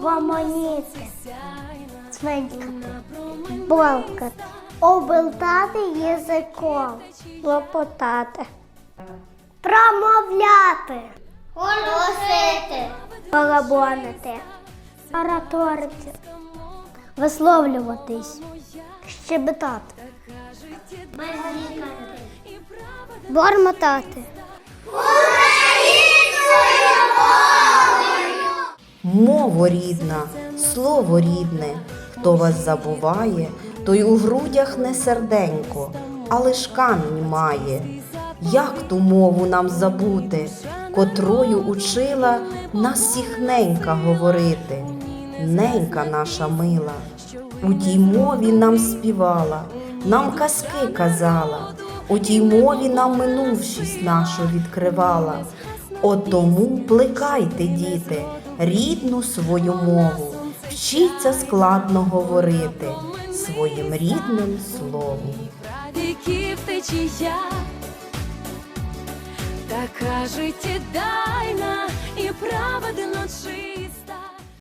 гомоніти, цвинькати, болкати, обилтати язиком, лопотати, промовляти, голосити, балабонити, ораторити, висловлюватись, щебетати, бормотати. Мова рідна, слово рідне, хто вас забуває, той у грудях не серденько, а лиш камінь має. Як ту мову нам забути, котрою учила нас всіх ненька говорити, ненька наша мила, у тій мові нам співала, нам казки казала, у тій мові нам минувшість нашу відкривала. От тому плекайте, діти, рідну свою мову, вчіться складно говорити своїм рідним словом. Віків течія, така життєдайна кажуть,